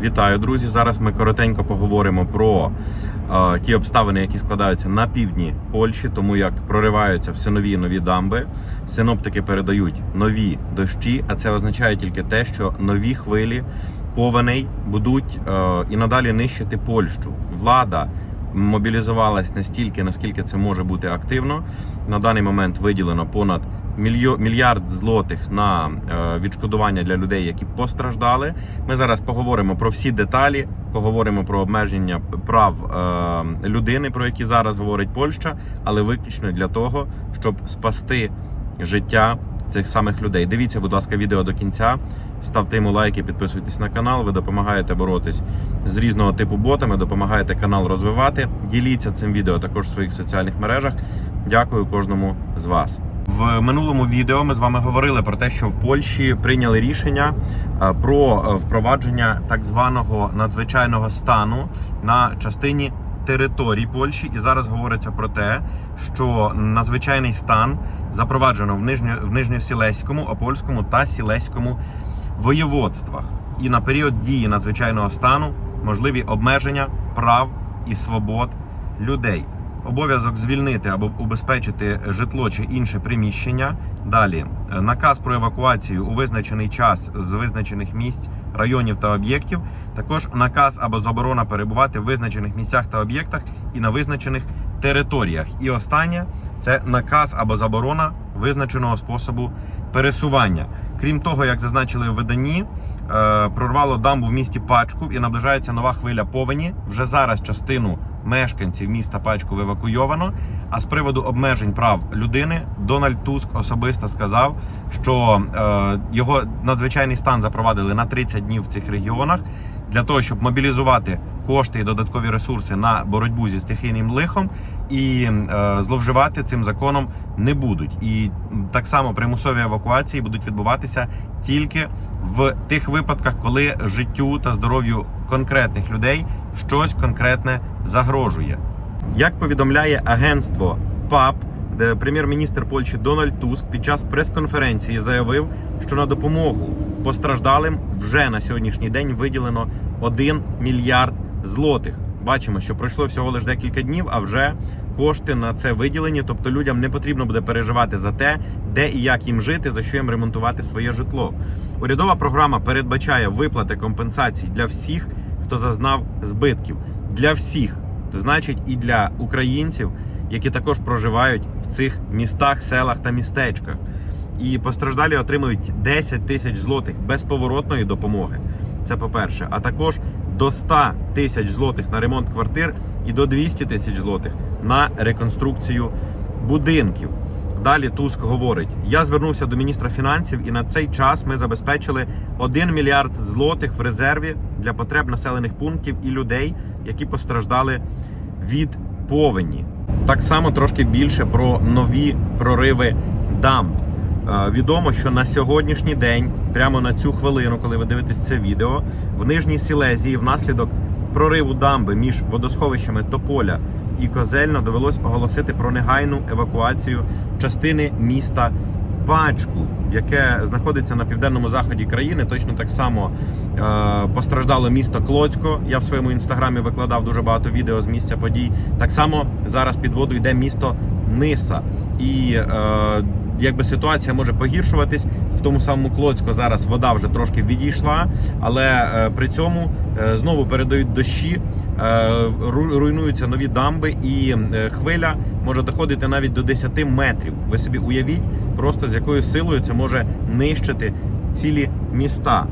Вітаю, друзі! Зараз ми коротенько поговоримо про е, ті обставини, які складаються на півдні Польщі, тому як прориваються все нові і нові дамби. Синоптики передають нові дощі, а це означає тільки те, що нові хвилі повеней будуть е, і надалі нищити Польщу. Влада мобілізувалась настільки, наскільки це може бути активно. На даний момент виділено понад мільярд злотих на е, відшкодування для людей, які постраждали. Ми зараз поговоримо про всі деталі, поговоримо про обмеження прав е, людини, про які зараз говорить Польща, але виключно для того, щоб спасти життя цих самих людей. Дивіться, будь ласка, відео до кінця. Ставте йому лайки, підписуйтесь на канал. Ви допомагаєте боротись з різного типу ботами, допомагаєте канал розвивати. Діліться цим відео також в своїх соціальних мережах. Дякую кожному з вас. В минулому відео ми з вами говорили про те, що в Польщі прийняли рішення е, про е, впровадження так званого надзвичайного стану на частині територій Польщі. І зараз говориться про те, що надзвичайний стан запроваджено в Нижньо, в Нижньосілеському, Опольському та Сілеському воєводствах. І на період дії надзвичайного стану можливі обмеження прав і свобод людей. Обов'язок звільнити або убезпечити житло чи інше приміщення. Далі наказ про евакуацію у визначений час з визначених місць, районів та об'єктів. Також наказ або заборона перебувати в визначених місцях та об'єктах і на визначених територіях. І останнє це наказ або заборона визначеного способу пересування. Крім того, як зазначили в виданні, е, прорвало дамбу в місті Пачків і наближається нова хвиля повені. Вже зараз частину мешканців міста Пачків евакуйовано. А з приводу обмежень прав людини Дональд Туск особисто сказав, що е, його надзвичайний стан запровадили на 30 днів в цих регіонах для того, щоб мобілізувати кошти і додаткові ресурси на боротьбу зі стихійним лихом, і е, зловживати цим законом не будуть. І так само примусові евакуації будуть відбуватися тільки в тих випадках, коли життю та здоров'ю конкретних людей щось конкретне загрожує. Як повідомляє агентство ПАП, де прем'єр-міністр Польщі Дональд Туск під час прес-конференції заявив, що на допомогу постраждалим вже на сьогоднішній день виділено 1 мільярд злотих. Бачимо, що пройшло всього лише декілька днів, а вже кошти на це виділені. Тобто людям не потрібно буде переживати за те, де і як їм жити, за що їм ремонтувати своє житло. Урядова програма передбачає виплати компенсацій для всіх, хто зазнав збитків. Для всіх, значить, і для українців, які також проживають в цих містах, селах та містечках. І постраждалі отримують 10 тисяч злотих безповоротної допомоги. Це по-перше, а також до 100 тисяч злотих на ремонт квартир і до 200 тисяч злотих на реконструкцію будинків. Далі Туск говорить: я звернувся до міністра фінансів, і на цей час ми забезпечили 1 мільярд злотих в резерві для потреб населених пунктів і людей, які постраждали від повені. Так само трошки більше про нові прориви дамб. Е, Відомо, що на сьогоднішній день, прямо на цю хвилину, коли ви дивитесь це відео, в Нижній Сілезії внаслідок прориву дамби між водосховищами Тополя і Козельно довелось оголосити про негайну евакуацію частини міста Пачку, яке знаходиться на південному заході країни. Точно так само е, постраждало місто Клоцько. Я в своєму інстаграмі викладав дуже багато відео з місця подій. Так само зараз під воду йде місто Ниса. І е, якби ситуація може погіршуватись в тому самому Клоцько зараз вода вже трошки відійшла, але е, при цьому е, знову передають дощі, е, руйнуються нові дамби, і хвиля може доходити навіть до 10 метрів. Ви собі уявіть, просто з якою силою це може нищити цілі міста.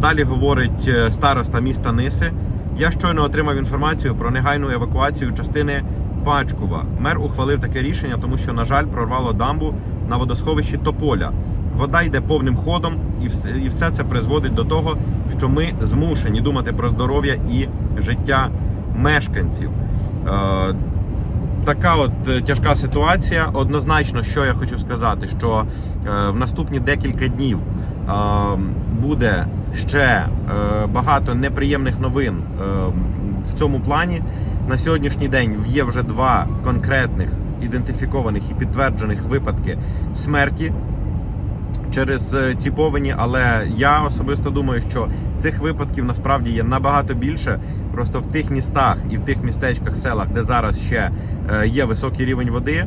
Далі говорить староста міста Ниси. Я щойно отримав інформацію про негайну евакуацію частини Пачкова. Мер ухвалив таке рішення, тому що, на жаль, прорвало дамбу на водосховищі Тополя. Вода йде повним ходом, і все, і все це призводить до того, що ми змушені думати про здоров'я і життя мешканців. Е, така от е, тяжка ситуація. Однозначно, що я хочу сказати, що е, в наступні декілька днів е, буде ще е, багато неприємних новин е, в цьому плані. На сьогоднішній день є вже два конкретних ідентифікованих і підтверджених випадки смерті через е, ці повені. Але я особисто думаю, що цих випадків насправді є набагато більше. Просто в тих містах і в тих містечках, селах, де зараз ще є високий рівень води,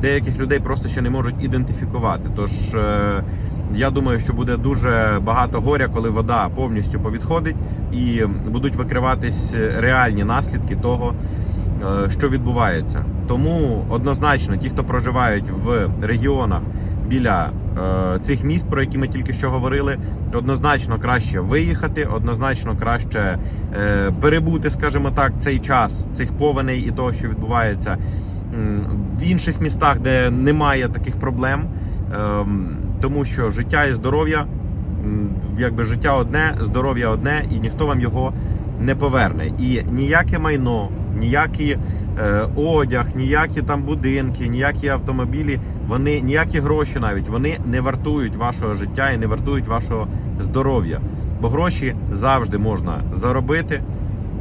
деяких людей просто ще не можуть ідентифікувати. Тож я думаю, що буде дуже багато горя, коли вода повністю повідходить, і будуть викриватись реальні наслідки того, е, що відбувається. Тому однозначно, ті, хто проживають в регіонах біля е, цих міст, про які ми тільки що говорили, однозначно краще виїхати, однозначно краще е, перебути, скажімо так, цей час цих повеней і того, що відбувається в інших містах, де немає таких проблем. Тому що життя і здоров'я, якби життя одне, здоров'я одне, і ніхто вам його не поверне. І ніяке майно, ніякий е, одяг, ніякі там будинки, ніякі автомобілі, вони ніякі гроші навіть вони не вартують вашого життя і не вартують вашого здоров'я. Бо гроші завжди можна заробити.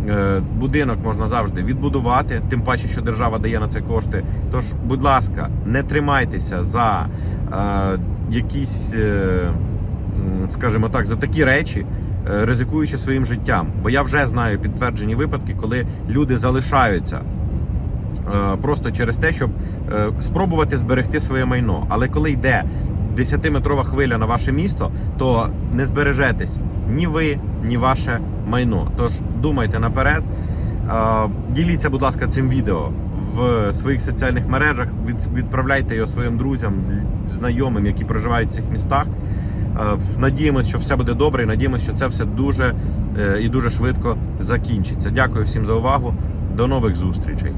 Е, Будинок можна завжди відбудувати, тим паче, що держава дає на це кошти. Тож, будь ласка, не тримайтеся за е, якісь, е, скажімо так, за такі речі, е, ризикуючи своїм життям. Бо я вже знаю підтверджені випадки, коли люди залишаються е, просто через те, щоб спробувати зберегти своє майно. Але коли йде 10-метрова хвиля на ваше місто, то не збережетесь ні ви, ні ваше майно. Тож думайте наперед. Діліться, будь ласка, цим відео в своїх соціальних мережах. Відправляйте його своїм друзям, знайомим, які проживають в цих містах. Надіємось, що все буде добре, і надіємось, що це все дуже е, і дуже швидко закінчиться. Дякую всім за увагу. До нових зустрічей.